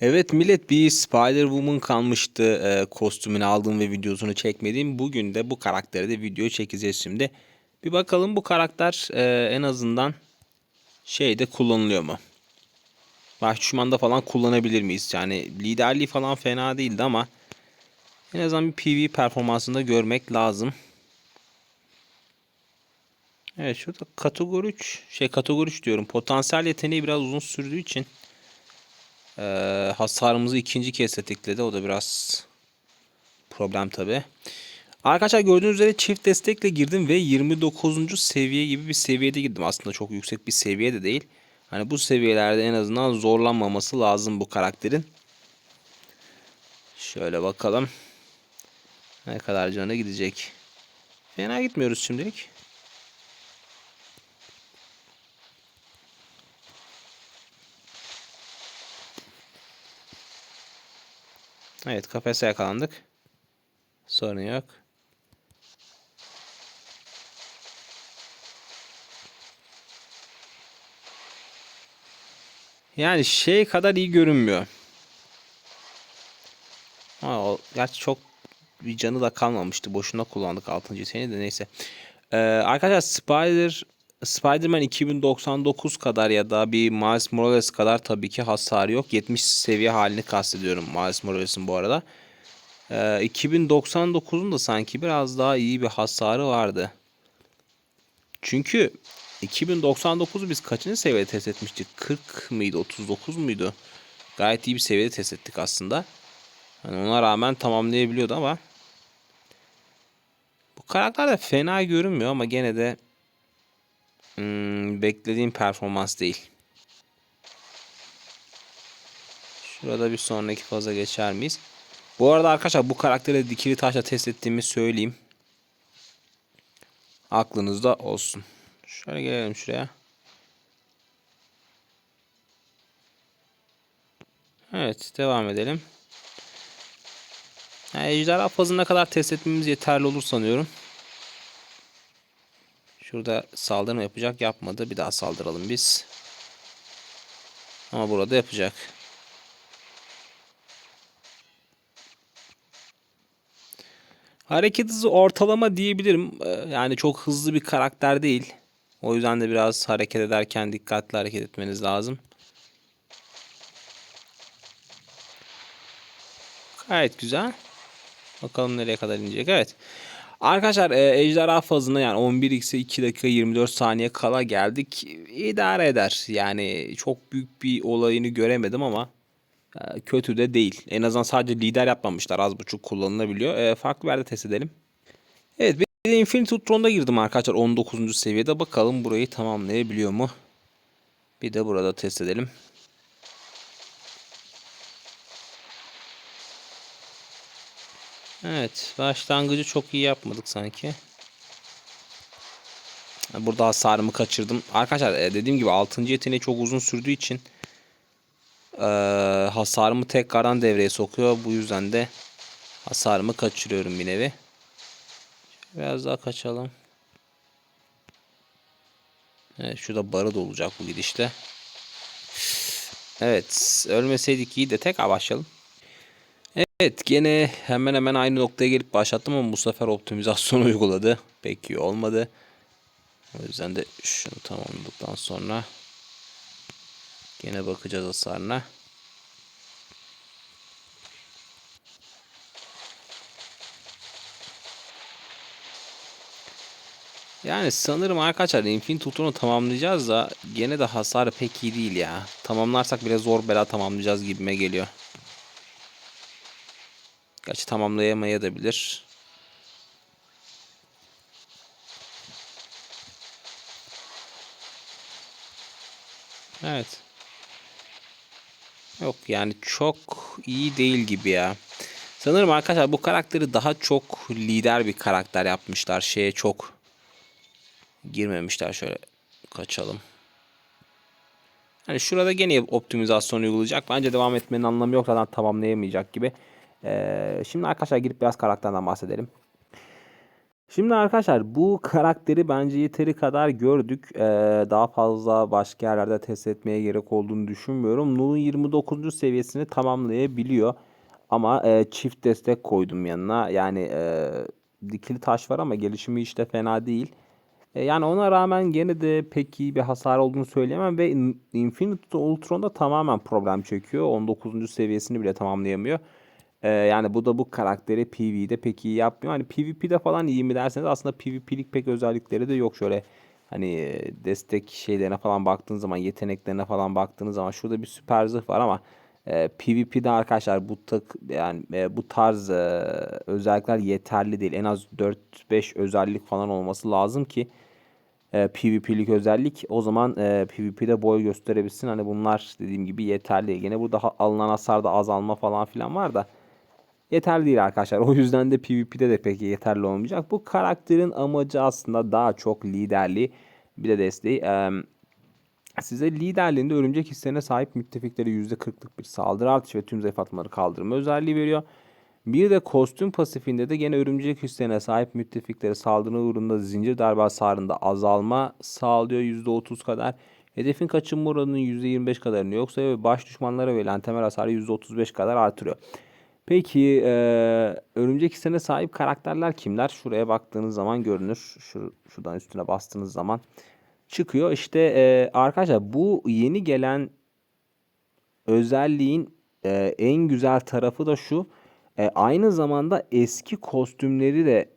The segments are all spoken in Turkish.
Evet millet bir Spider-Woman kalmıştı e, kostümünü aldığım ve videosunu çekmediğim. Bugün de bu karakteri de video çekeceğiz şimdi. Bir bakalım bu karakter e, en azından şeyde kullanılıyor mu? Baş falan kullanabilir miyiz? Yani liderliği falan fena değildi ama en azından bir PvE performansında görmek lazım. Evet şurada kategori 3 şey kategori 3 diyorum. Potansiyel yeteneği biraz uzun sürdüğü için ee, hasarımızı ikinci kez tetikledi. O da biraz problem tabi. Arkadaşlar gördüğünüz üzere çift destekle girdim ve 29. seviye gibi bir seviyede girdim. Aslında çok yüksek bir seviye de değil. Hani bu seviyelerde en azından zorlanmaması lazım bu karakterin. Şöyle bakalım. Ne kadar canı gidecek. Fena gitmiyoruz şimdilik. Evet kafese yakalandık. Sorun yok. Yani şey kadar iyi görünmüyor. Ama gerçi çok bir canı da kalmamıştı. Boşuna kullandık 6. seni de neyse. Ee, arkadaşlar Spider Spider-Man 2099 kadar ya da bir Miles Morales kadar tabii ki hasarı yok. 70 seviye halini kastediyorum Miles Morales'in bu arada. Ee, 2099'un da sanki biraz daha iyi bir hasarı vardı. Çünkü 2099'u biz kaçıncı seviyede test etmiştik? 40 mıydı? 39 muydu? Gayet iyi bir seviyede test ettik aslında. Yani ona rağmen tamamlayabiliyordu ama bu karakter de fena görünmüyor ama gene de Hmm, beklediğim performans değil. Şurada bir sonraki faza geçer miyiz? Bu arada arkadaşlar bu karakteri dikili taşla test ettiğimi söyleyeyim. Aklınızda olsun. Şöyle gelelim şuraya. Evet devam edelim. Yani ejderha fazına kadar test etmemiz yeterli olur sanıyorum. Şurada saldırı yapacak? Yapmadı. Bir daha saldıralım biz. Ama burada yapacak. Hareket hızı ortalama diyebilirim. Ee, yani çok hızlı bir karakter değil. O yüzden de biraz hareket ederken dikkatli hareket etmeniz lazım. Gayet güzel. Bakalım nereye kadar inecek. Evet. Arkadaşlar e, ejderha fazına yani 11x'e 2 dakika 24 saniye kala geldik. İdare eder. Yani çok büyük bir olayını göremedim ama e, kötü de değil. En azından sadece lider yapmamışlar. Az buçuk kullanılabiliyor. E, farklı bir yerde test edelim. Evet bir de Infinity Tron'da girdim arkadaşlar 19. seviyede. Bakalım burayı tamamlayabiliyor mu? Bir de burada test edelim. Evet. Başlangıcı çok iyi yapmadık sanki. Burada hasarımı kaçırdım. Arkadaşlar e, dediğim gibi 6. yeteneği çok uzun sürdüğü için e, hasarımı tekrardan devreye sokuyor. Bu yüzden de hasarımı kaçırıyorum bir nevi. Biraz daha kaçalım. Evet şurada barı da olacak bu gidişte. Evet ölmeseydik iyi de tekrar başlayalım. Evet gene hemen hemen aynı noktaya gelip başlattım ama bu sefer optimizasyon uyguladı. Pek iyi olmadı. O yüzden de şunu tamamladıktan sonra gene bakacağız hasarına. Yani sanırım arkadaşlar Infinite Tutun'u tamamlayacağız da gene de hasarı pek iyi değil ya. Tamamlarsak bile zor bela tamamlayacağız gibime geliyor. Gerçi tamamlayamayabilir. Evet. Yok yani çok iyi değil gibi ya. Sanırım arkadaşlar bu karakteri daha çok lider bir karakter yapmışlar. Şeye çok girmemişler. Şöyle kaçalım. Hani şurada gene optimizasyon uygulayacak. Bence devam etmenin anlamı yok. Zaten tamamlayamayacak gibi. Ee, şimdi arkadaşlar girip biraz karakterden bahsedelim. Şimdi arkadaşlar bu karakteri bence yeteri kadar gördük. Ee, daha fazla başka yerlerde test etmeye gerek olduğunu düşünmüyorum. Nu'nun 29. seviyesini tamamlayabiliyor. Ama e, çift destek koydum yanına. Yani e, dikili taş var ama gelişimi işte fena değil. E, yani ona rağmen gene de pek iyi bir hasar olduğunu söyleyemem ve In- Infinite Ultron'da tamamen problem çekiyor. 19. seviyesini bile tamamlayamıyor. E, yani bu da bu karakteri PvE'de pek iyi yapmıyor. Hani PvP'de falan iyi mi derseniz aslında PvP'lik pek özellikleri de yok. Şöyle hani e, destek şeylerine falan baktığınız zaman, yeteneklerine falan baktığınız zaman şurada bir süper zırh var ama e, PvP'de arkadaşlar bu tak yani e, bu tarz e, özellikler yeterli değil. En az 4-5 özellik falan olması lazım ki e, PvP'lik özellik o zaman e, PvP'de boy gösterebilsin. Hani bunlar dediğim gibi yeterli. Gene burada alınan hasarda azalma falan filan var da yeterli değil arkadaşlar. O yüzden de PvP'de de pek yeterli olmayacak. Bu karakterin amacı aslında daha çok liderliği bir de desteği. E, size liderliğinde örümcek hislerine sahip müttefiklere %40'lık bir saldırı artışı ve tüm zayıf atmaları kaldırma özelliği veriyor. Bir de kostüm pasifinde de gene örümcek hislerine sahip müttefiklere saldırı uğrunda zincir darbe hasarında azalma sağlıyor %30 kadar. Hedefin kaçınma oranının %25 kadarını yok sayıyor ve baş düşmanlara verilen temel hasarı %35 kadar artırıyor. Peki eee, örümcek hislerine sahip karakterler kimler? Şuraya baktığınız zaman görünür. Şu, şuradan üstüne bastığınız zaman çıkıyor. İşte eee, arkadaşlar bu yeni gelen özelliğin e, en güzel tarafı da şu. e, aynı zamanda eski kostümleri de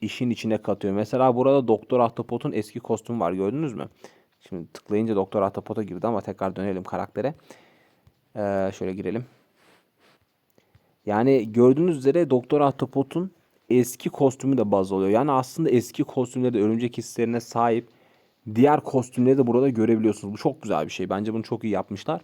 işin içine katıyor. Mesela burada Doktor Ahtapot'un eski kostümü var gördünüz mü? Şimdi tıklayınca Doktor Ahtapot'a girdi ama tekrar dönelim karaktere. E, şöyle girelim. Yani gördüğünüz üzere Doktor Ahtapot'un eski kostümü de baz oluyor. Yani aslında eski kostümleri de örümcek hislerine sahip diğer kostümleri de burada görebiliyorsunuz. Bu çok güzel bir şey. Bence bunu çok iyi yapmışlar.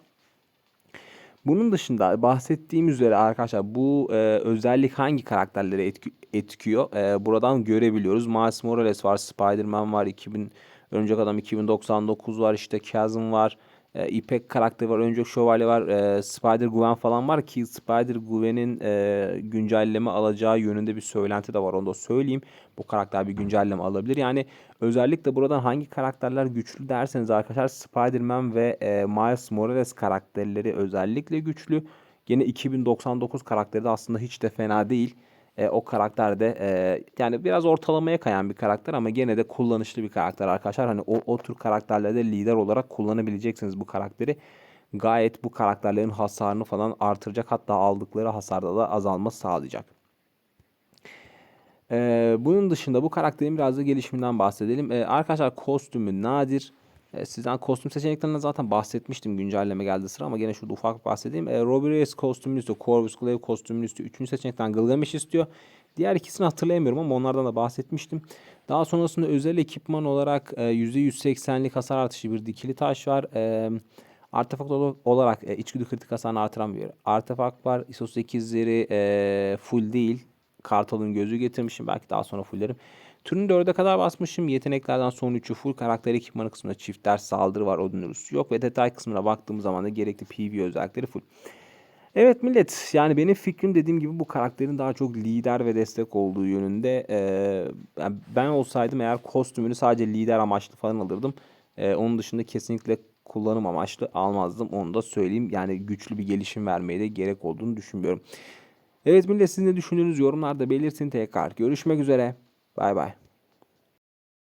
Bunun dışında bahsettiğim üzere arkadaşlar bu e, özellik hangi karakterlere etki, etkiyor? E, buradan görebiliyoruz. Miles Morales var, Spider-Man var, 2000 Örümcek Adam 2099 var, işte Chasm var, e, İpek karakteri var, Örümcek Şövalye var, e, Spider-Gwen falan var ki Spider-Gwen'in e, güncelleme alacağı yönünde bir söylenti de var. Onu da söyleyeyim. Bu karakter bir güncelleme alabilir. Yani özellikle buradan hangi karakterler güçlü derseniz arkadaşlar Spider-Man ve e, Miles Morales karakterleri özellikle güçlü. Gene 2099 karakteri de aslında hiç de fena değil. E, o karakter de e, yani biraz ortalamaya kayan bir karakter ama gene de kullanışlı bir karakter arkadaşlar. Hani o, o tür karakterlerde lider olarak kullanabileceksiniz bu karakteri. Gayet bu karakterlerin hasarını falan artıracak hatta aldıkları hasarda da azalma sağlayacak. Ee, bunun dışında bu karakterin biraz da gelişiminden bahsedelim. Ee, arkadaşlar kostümü nadir. Ee, sizden kostüm seçeneklerinden zaten bahsetmiştim güncelleme geldi sıra ama gene şurada ufak bahsedeyim. Ee, Robbie Reyes kostümünü istiyor. Corvus Glaive kostümünü istiyor. Üçüncü seçenekten Gilgamesh istiyor. Diğer ikisini hatırlayamıyorum ama onlardan da bahsetmiştim. Daha sonrasında özel ekipman olarak e, %180'lik hasar artışı bir dikili taş var. E, artefakt ol- olarak e, içgüdü kritik hasarını artıran bir artefakt var. ISO 8'leri e, full değil. Kartal'ın gözü getirmişim. Belki daha sonra fullerim. Türünü 4'e kadar basmışım. Yeteneklerden son 3'ü full. Karakter ekipmanı kısmında çift ders saldırı var. Odinurus yok. Ve detay kısmına baktığım zaman da gerekli PV özellikleri full. Evet millet yani benim fikrim dediğim gibi bu karakterin daha çok lider ve destek olduğu yönünde. Ee, ben olsaydım eğer kostümünü sadece lider amaçlı falan alırdım. Ee, onun dışında kesinlikle kullanım amaçlı almazdım. Onu da söyleyeyim. Yani güçlü bir gelişim vermeye de gerek olduğunu düşünmüyorum. Evet millet siz ne düşündüğünüz yorumlarda belirtin tekrar. Görüşmek üzere. 拜拜。